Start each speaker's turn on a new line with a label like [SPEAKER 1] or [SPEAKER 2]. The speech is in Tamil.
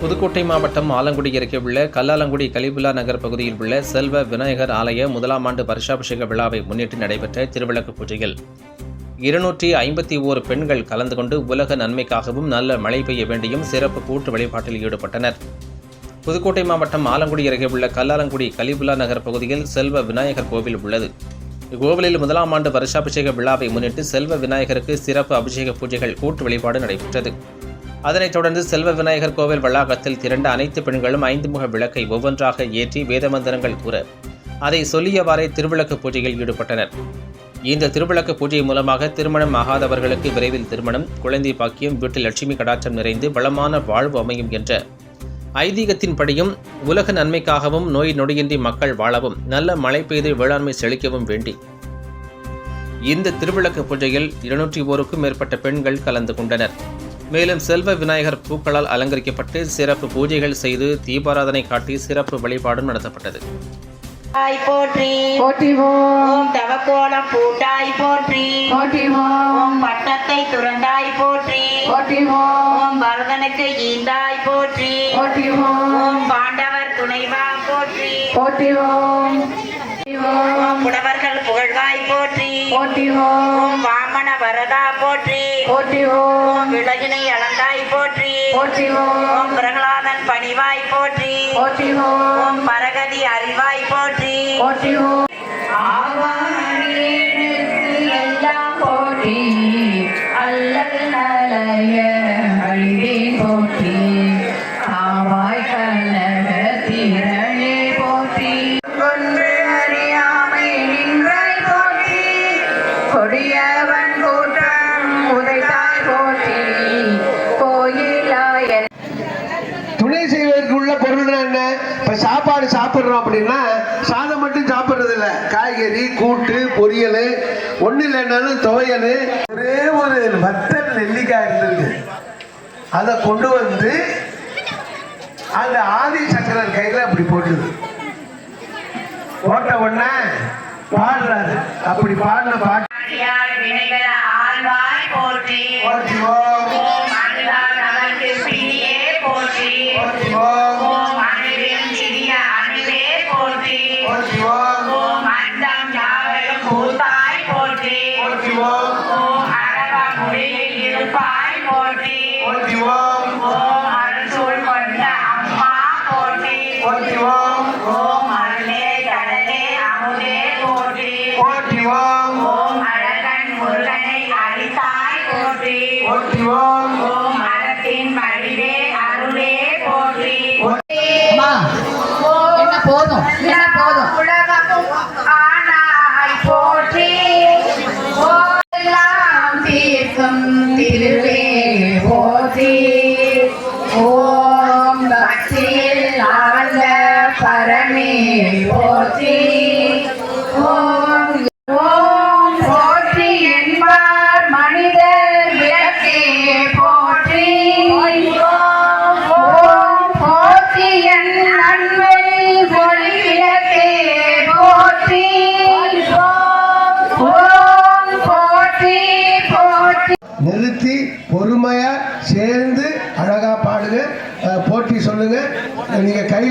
[SPEAKER 1] புதுக்கோட்டை மாவட்டம் ஆலங்குடி அருகே உள்ள கல்லாலங்குடி கலிபுல்லா நகர் பகுதியில் உள்ள செல்வ விநாயகர் ஆலய முதலாம் ஆண்டு வருஷாபிஷேக விழாவை முன்னிட்டு நடைபெற்ற திருவிளக்கு பூஜையில் இருநூற்றி ஐம்பத்தி ஓரு பெண்கள் கலந்து கொண்டு உலக நன்மைக்காகவும் நல்ல மழை பெய்ய வேண்டியும் சிறப்பு கூட்டு வழிபாட்டில் ஈடுபட்டனர். புதுக்கோட்டை மாவட்டம் ஆலங்குடி அருகே உள்ள கல்லாலங்குடி கலிபுல்லா நகர் பகுதியில் செல்வ விநாயகர் கோவில் உள்ளது. இக்கோவிலில் முதலாம் ஆண்டு வருஷாபிஷேக விழாவை முன்னிட்டு செல்வ விநாயகருக்கு சிறப்பு அபிஷேக பூஜைகள் கூட்டு வழிபாடு நடைபெற்றது. அதனைத் தொடர்ந்து செல்வ விநாயகர் கோவில் வளாகத்தில் திரண்ட அனைத்து பெண்களும் ஐந்து முக விளக்கை ஒவ்வொன்றாக ஏற்றி வேதமந்திரங்கள் கூற அதை சொல்லியவாறே திருவிளக்கு பூஜையில் ஈடுபட்டனர். இந்த திருவிளக்கு பூஜை மூலமாக திருமணம் ஆகாதவர்களுக்கு விரைவில் திருமணம் குழந்தை பாக்கியம் வீட்டில் லட்சுமி கடாட்சம் நிறைந்து வளமான வாழ்வு அமையும் என்ற ஐதீகத்தின்படியும் உலக நன்மைக்காகவும் நோய் நொடியின்றி மக்கள் வாழவும் நல்ல மழை பெய்து வேளாண்மை செழிக்கவும் வேண்டி. இந்த திருவிளக்கு பூஜையில் இருநூற்றி ஓருக்கும் மேற்பட்ட பெண்கள் கலந்து கொண்டனர். மேலும் செல்வ விநாயகர் பூக்களால் அலங்கரிக்கப்பட்டு சிறப்பு பூஜைகள் செய்து தீபாராதனை காட்டி சிறப்பு வழிபாடும் நடத்தப்பட்டது.
[SPEAKER 2] ஆய் போற்றி.
[SPEAKER 3] போற்றிவோம்
[SPEAKER 2] ஓம் தவக்கோலம் பூட்டாய் போற்றி.
[SPEAKER 3] போற்றிவோம்
[SPEAKER 2] ஓம் பட்டத்தை துறந்தாய் போற்றி.
[SPEAKER 3] போற்றிவோம்
[SPEAKER 2] ஓம் பரதனுக்கு ஈந்தாய் போற்றி.
[SPEAKER 3] போற்றிவோம்
[SPEAKER 2] ஓம் பாண்டவர் துணைவா போற்றி.
[SPEAKER 3] போற்றிவோம்
[SPEAKER 2] புலவர்கள் புகழ்வாய் போற்றி.
[SPEAKER 3] போற்றிவோம்
[SPEAKER 2] ஓம் வாமன வரதா போற்றி.
[SPEAKER 3] போற்றிவோம்
[SPEAKER 2] ஓம் விலகினை அளந்தாய் போற்றி.
[SPEAKER 3] போற்றிவோம்
[SPEAKER 2] ஓம் பிரகலாதன் பணிவாய் போற்றி.
[SPEAKER 3] போற்றிவோம்
[SPEAKER 2] ஓம் பரகதி அறிவாய் போற்றி.
[SPEAKER 3] போற்றிவோம் எல்லாம் போற்றி. அல்லல் கொடியவன் கூட்டம் உதைத்தாய் போற்றி.
[SPEAKER 4] துணை செய்வதற்கு உள்ள என்ன? இப்ப சாப்பாடு சாப்பிடுறோம் அப்படின்னா சாதம் மட்டும் சாப்பிடுறது இல்ல காய்கறி கூட்டு பொரியல் ஒண்ணு இல்லைன்னாலும் துவையல். ஒரே ஒரு வத்தல் நெல்லிக்காய் இருந்தது. அதை கொண்டு வந்து அந்த ஆதி சக்கரன் கையில அப்படி போட்டுது. போட்ட உடனே பாடுறாரு. அப்படி பாடின பாட்டு
[SPEAKER 2] அடியார் வினைகள் ஆழ்வாய் போற்றி. ஓம் அணுகால் நமக்கு பிணியே போற்றி. ஓம் அணுவின் சிறிய அணுவே போற்றி.
[SPEAKER 4] போற்றிவோம்,
[SPEAKER 2] ஓம் அண்டம் யாவரும் பூத்தாய் போற்றி.
[SPEAKER 4] போற்றிவோம்,
[SPEAKER 2] ஓம் அரவ மொழியில் இருப்பாய் போற்றி.
[SPEAKER 4] போற்றிவோம்,
[SPEAKER 2] ஓம் அருள்சூழ் கொண்ட அம்மா போற்றி.
[SPEAKER 4] போற்றிவோம்,
[SPEAKER 2] ஓம் அருளே கடலே அமுதே போற்றி ஓம் ஓம் போற்றி
[SPEAKER 3] என்பார் மனிதர் விளக்கே போற்றி ஓம் போற்றி என் நன்மை ஒளி விளக்கே போற்றி ஓம் போற்றி போற்றி
[SPEAKER 4] நிறுத்தி பொறுமையா சேர்ந்து அழகா பாடுங்க. போட்டி சொல்லுங்க. நீங்க கை